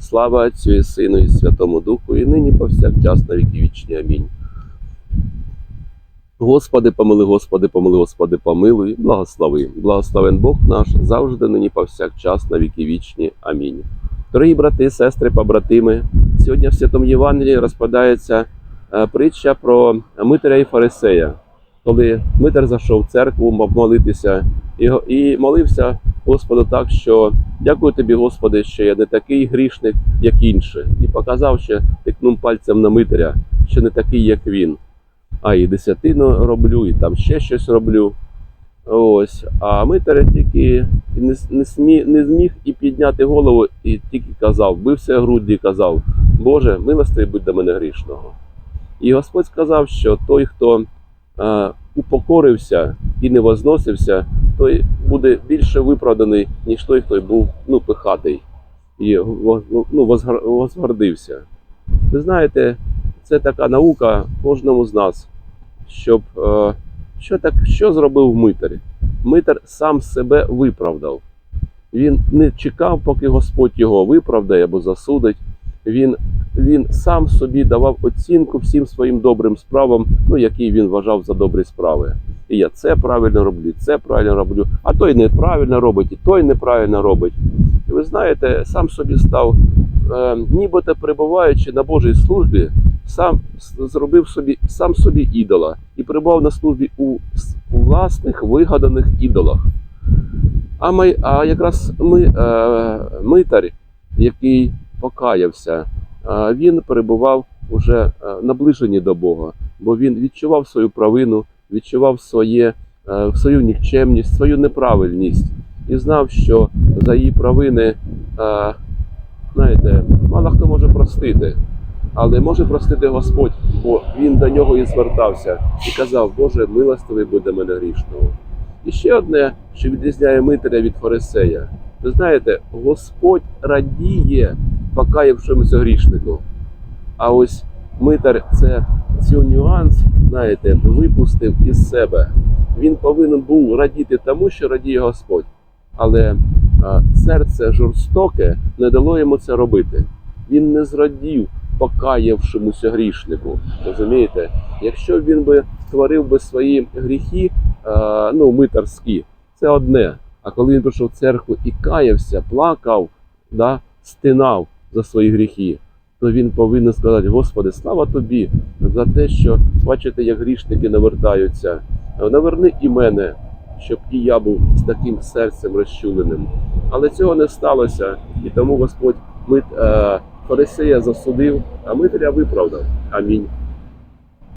Слава Отцю і Сину, і Святому Духу, і нині повсякчас на віки вічні. Амінь. Господи, помили, Господи, помили, Господи, помилуй, благослови. Благословен Бог наш завжди нині повсякчас на віки вічні. Амінь. Дорогі брати, сестри, побратими, сьогодні в Святому Євангелії розпадається е, притча про Митаря і Фарисея, коли Митар зайшов в церкву мав молитися і молився Господу так, що дякую тобі, Господи, що я не такий грішник, як інші, і показав, що тикнув пальцем на Митаря, що не такий, як він. А і десятину роблю, і там ще щось роблю. Ось. А Митар тільки не, не, смі, не зміг і підняти голову, і тільки казав, бився грудді казав, Боже, милостивий будь до мене грішного. І Господь сказав, що той, хто е, упокорився і не возносився, той буде більше виправданий, ніж той, хто був ну, пихатий і во- ну, возгордився. Ви знаєте, це така наука кожному з нас, щоб е, що так, що зробив митар? Митар сам себе виправдав. Він не чекав, поки Господь його виправдає або засудить. Він, він сам собі давав оцінку всім своїм добрим справам, ну, які він вважав за добрі справи. І я це правильно роблю, і це правильно роблю, а той неправильно робить, і той неправильно робить. І ви знаєте, сам собі став, е, нібито перебуваючи на Божій службі, сам зробив собі сам собі ідола і перебував на службі у, власних вигаданих ідолах. А, ми, а якраз ми, е, митар, який покаявся, е, він перебував уже е, наближені до Бога, бо він відчував свою провину, відчував своє, е, свою нікчемність, свою неправильність і знав, що за її провини, е, знаєте, мало хто може простити. Але може простити Господь, бо він до нього і звертався і казав, Боже, милостивий буде мене грішного. І ще одне, що відрізняє Митаря від Фарисея. Ви знаєте, Господь радіє покаявшомуся грішнику. А ось Митар це цей нюанс, знаєте, випустив із себе. Він повинен був радіти тому, що радіє Господь. Але серце жорстоке не дало йому це робити. Він не зрадів покаявшомуся грішнику. Розумієте? Якщо він би творив би свої гріхи, ну, митарські, це одне. А коли він прийшов в церкву і каявся, плакав, да, стинав за свої гріхи, то він повинен сказати: Господи, слава тобі за те, що бачите, як грішники навертаються. Наверни і мене, щоб і я був з таким серцем розчуленим. Але цього не сталося, і тому Господь мит, е, фарисея засудив, а митаря виправдав. Амінь.